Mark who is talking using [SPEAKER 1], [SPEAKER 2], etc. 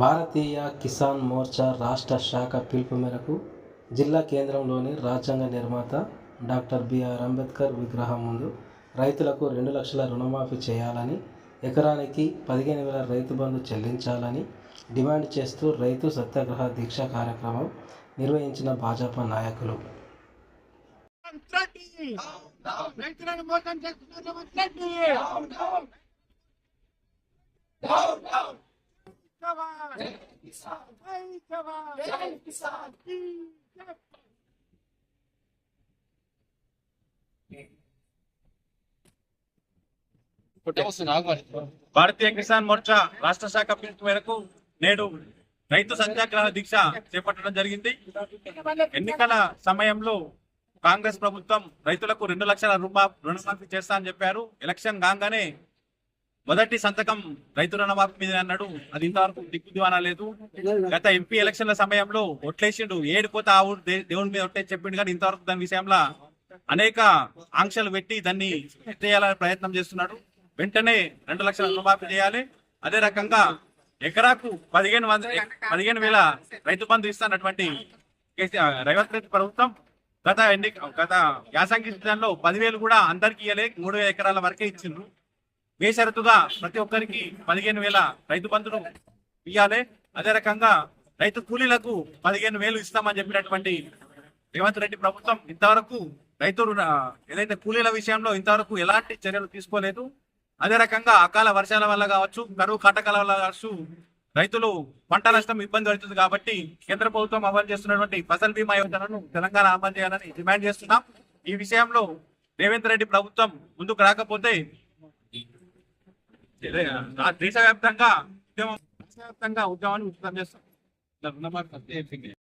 [SPEAKER 1] భారతీయ కిసాన్ మోర్చా రాష్ట్ర శాఖ పిలుపు మేరకు జిల్లా కేంద్రంలోని రాజ్యాంగ నిర్మాత డాక్టర్ బిఆర్ అంబేద్కర్ విగ్రహం ముందు రైతులకు రెండు లక్షల రుణమాఫీ చేయాలని ఎకరానికి పదిహేను వేల రైతు బంధు చెల్లించాలని డిమాండ్ చేస్తూ రైతు సత్యాగ్రహ దీక్ష కార్యక్రమం నిర్వహించిన భాజపా నాయకులు.
[SPEAKER 2] రెడ్డి జవాన్ జై జై
[SPEAKER 3] భారతీయ కిసాన్ మోర్చా రాష్ట్ర శాఖ పిలుపు మేరకు నేడు రైతు సత్యాగ్రహ దీక్ష చేపట్టడం జరిగింది. ఎన్నికల సమయంలో కాంగ్రెస్ ప్రభుత్వం రైతులకు రెండు లక్షల రూపాయలు రుణమాఫీ చేస్తా అని చెప్పారు. ఎలక్షన్ కాగానే మొదటి సంతకం రైతు రుణమాఫీ మీద అన్నాడు. అది ఇంతవరకు దిక్కుదివానా లేదు. గత ఎంపీ ఎలక్షన్ల సమయంలో ఒట్లేసిండు. ఏడు కోత ఆ ఊరు దేవుడి దేవుని మీద ఒట్టే చెప్పిండు. కానీ ఇంతవరకు దాని విషయంలో అనేక ఆంక్షలు పెట్టి దాన్ని చేయాలని ప్రయత్నం చేస్తున్నాడు. వెంటనే రెండు లక్షల రుణమాఫీ చేయాలి. అదే రకంగా ఎకరాకు పదిహేను వంద పదిహేను వేల రైతు బంధు ఇస్తున్నటువంటి కేసీఆర్ రేవంత్ రెడ్డి ప్రభుత్వం గత ఎన్ని గత యాసంగి సీజన్లో పదివేలు కూడా అందరికి ఇవ్వలే మూడు వేల ఎకరాల వరకే ఇచ్చిండ్రు. బేషరతుగా ప్రతి ఒక్కరికి పదిహేను వేల రైతు బంధులు ఇవ్వాలి అదే రకంగా రైతు కూలీలకు పదిహేను వేలు ఇస్తామని చెప్పినటువంటి రేవంత్ రెడ్డి ప్రభుత్వం ఇంతవరకు రైతు ఏదైతే కూలీల విషయంలో ఇంతవరకు ఎలాంటి చర్యలు తీసుకోలేదు. అదే రకంగా అకాల వర్షాల వల్ల కావచ్చు కరువు కాటకాల వల్ల కావచ్చు రైతులు పంట నష్టం ఇబ్బంది పడుతుంది కాబట్టి కేంద్ర ప్రభుత్వం అమలు చేస్తున్నటువంటి ఫసల్ బీమా యోజనను తెలంగాణ అమలు చేయాలని డిమాండ్ చేస్తున్నాం. ఈ విషయంలో రేవంత్ రెడ్డి ప్రభుత్వం ముందుకు రాకపోతే దేశవ్యాప్తంగా ఉద్యమం దేశవ్యాప్తంగా ఉద్యమాన్ని ఉచితం చేస్తాం. రుణమాఫీ